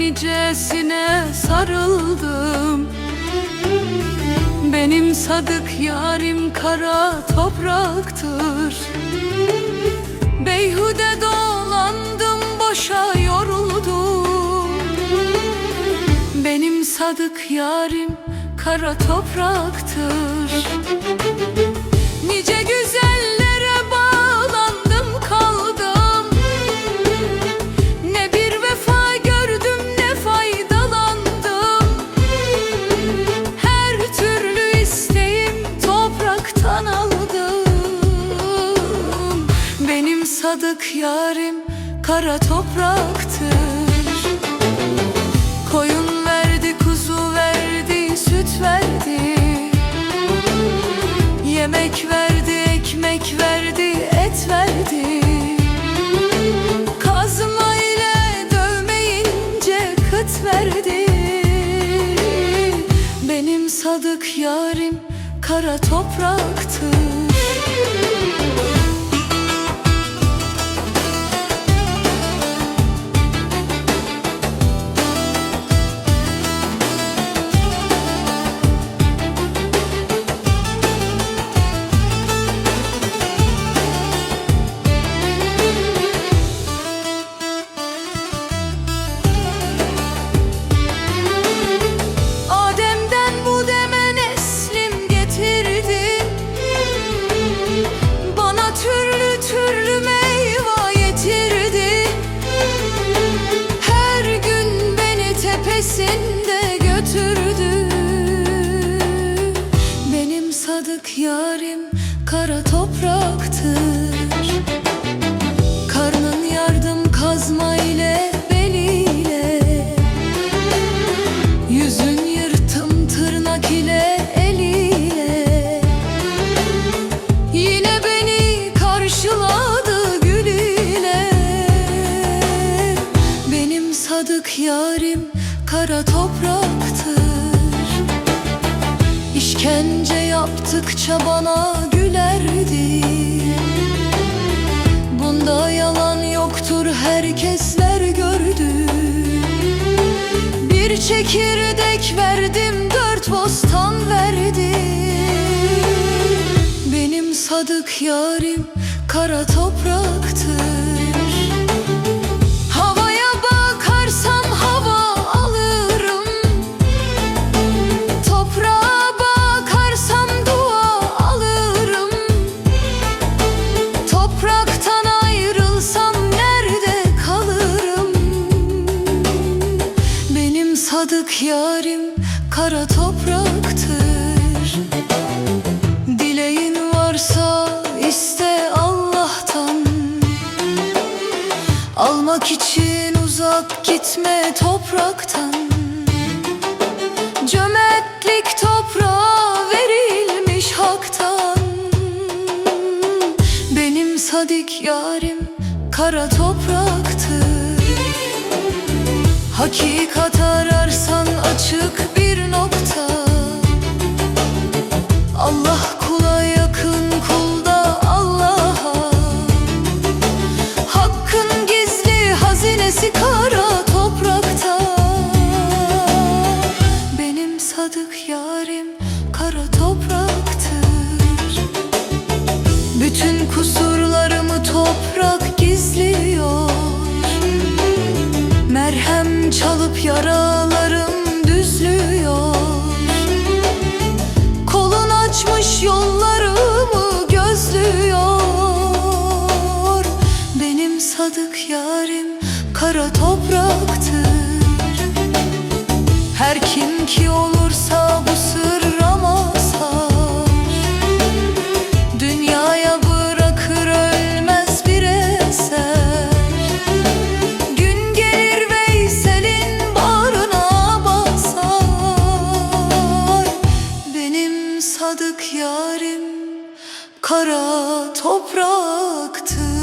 nicesine sarıldım. Benim sadık yarim kara topraktır. Beyhude dolandım boşa yoruldum. Benim sadık yarim kara topraktır. Nice güzellere Benim sadık yarim kara topraktır. Koyun verdi, kuzu verdi, süt verdi. Yemek verdi, ekmek verdi, et verdi. Kazma ile dövmeyince kıt verdi. Benim sadık yarim kara topraktır beni tepesinde götürdü? Benim sadık yarim kara topraktır. Karnın yardım kazma ile beliyle. Yüzün yırtım tırnak ile eliyle. Yine beni karşıladı gül ile. Benim sadık yarim kara topraktır. İşkence yaptıkça bana gülerdi. Bunda yalan yoktur herkesler gördü. Bir çekirdek verdim dört bostan verdi. Benim sadık yarim kara topraktır yarim kara topraktır. Dileğin varsa iste Allah'tan. Almak için uzak gitme topraktan. Cömertlik toprağa verilmiş haktan. Benim sadik yarim kara topraktır. Hakikat hazinesi kara toprakta. Benim sadık yarim kara topraktır. Bütün kusurlarımı toprak gizliyor. Merhem çalıp yaralarım düzlüyor. Kolun açmış yollarımı topraktır Her kim ki olursa bu sırra mazhar Dünyaya bırakır ölmez bir eser. Gün gelir Veysel'in bağrına basar. Benim sadık yarim kara topraktır.